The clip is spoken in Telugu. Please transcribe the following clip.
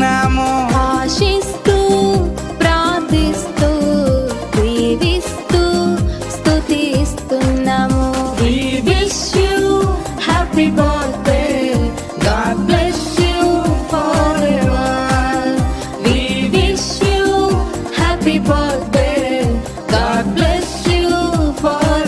ప్రార్థిస్తున్నాము ఆశిస్తూ ప్రార్థిస్తూ దీవిస్తూ స్తుతిస్తున్నాము. Happy birth